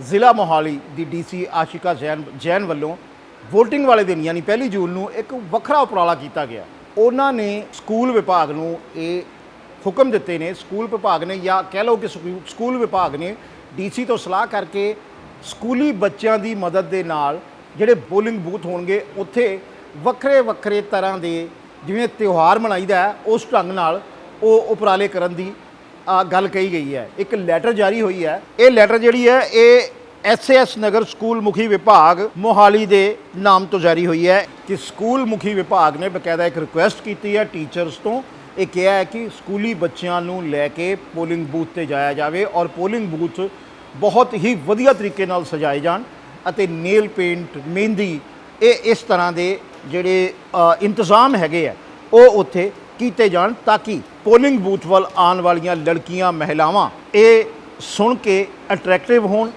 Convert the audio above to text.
ਜ਼ਿਲ੍ਹਾ ਮੋਹਾਲੀ ਦੀ ਡੀਸੀ ਆਸ਼ਿਕਾ ਜੈਨ ਜੈਨ ਵੱਲੋਂ VOTING ਵਾਲੇ ਦਿਨ, ਯਾਨੀ ਪਹਿਲੀ ਜੂਨ ਨੂੰ ਇੱਕ ਵੱਖਰਾ ਉਪਰਾਲਾ ਕੀਤਾ ਗਿਆ। ਉਹਨਾਂ ਨੇ ਸਕੂਲ ਵਿਭਾਗ ਨੂੰ ਇਹ ਹੁਕਮ ਦਿੱਤੇ ਨੇ, ਸਕੂਲ ਵਿਭਾਗ ਨੇ ਜਾਂ ਕਹਿ ਲਓ ਕਿ ਸਕੂ- ਸਕੂਲ ਵਿਭਾਗ ਨੇ ਡੀਸੀ ਤੋਂ ਸਲਾਹ ਕਰਕੇ ਸਕੂਲੀ ਬੱਚਿਆਂ ਦੀ ਮਦਦ ਦੇ ਨਾਲ ਜਿਹੜੇ ਬੋਲਿੰਗ ਬੂਥ ਹੋਣਗੇ, ਉੱਥੇ ਵੱਖਰੇ ਵੱਖਰੇ ਤਰ੍ਹਾਂ ਦੇ ਜਿਵੇਂ ਤਿਉਹਾਰ ਮਨਾਈਦਾ ਉਸ ਢੰਗ ਨਾਲ ਉਹ ਉਪਰਾਲੇ ਕਰਨ ਦੀ ਗੱਲ ਕਹੀ ਗਈ ਹੈ। ਇੱਕ ਲੈਟਰ ਜਾਰੀ ਹੋਈ ਹੈ। ਇਹ ਲੈਟਰ ਜਿਹੜੀ ਹੈ, ਇਹ ਐਸਐਸ ਨਗਰ ਸਕੂਲ ਮੁਖੀ ਵਿਭਾਗ ਮੋਹਾਲੀ ਦੇ ਨਾਮ ਤੋਂ ਜਾਰੀ ਹੋਈ ਹੈ ਕਿ ਸਕੂਲ ਮੁਖੀ ਵਿਭਾਗ ਨੇ ਬਕਾਇਦਾ ਇੱਕ ਰਿਕੁਐਸਟ ਕੀਤੀ ਹੈ ਟੀਚਰਸ ਤੋਂ। ਇਹ ਕਿਹਾ ਹੈ ਕਿ ਸਕੂਲੀ ਬੱਚਿਆਂ ਨੂੰ ਲੈ ਕੇ ਪੋਲਿੰਗ ਬੂਥ ਤੇ ਜਾਇਆ ਜਾਵੇ ਔਰ ਪੋਲਿੰਗ ਬੂਥ ਬਹੁਤ ਹੀ ਵਧੀਆ ਤਰੀਕੇ ਨਾਲ ਸਜਾਏ ਜਾਣ ਅਤੇ ਨੇਲ ਪੇਂਟ ਮਹਿੰਦੀ, ਇਹ ਇਸ ਤਰ੍ਹਾਂ ਦੇ ਜਿਹੜੇ ਇੰਤਜ਼ਾਮ ਹੈਗੇ ਆ, ਉਹ ਉੱਥੇ ਕੀਤੇ ਜਾਣ ਤਾਂ ਕਿ ਪੋਲਿੰਗ ਬੂਥ ਵੱਲ ਆਉਣ ਵਾਲੀਆਂ ਲੜਕੀਆਂ ਮਹਿਲਾਵਾਂ ਇਹ ਸੁਣ ਕੇ ਅਟਰੈਕਟਿਵ ਹੋਣ।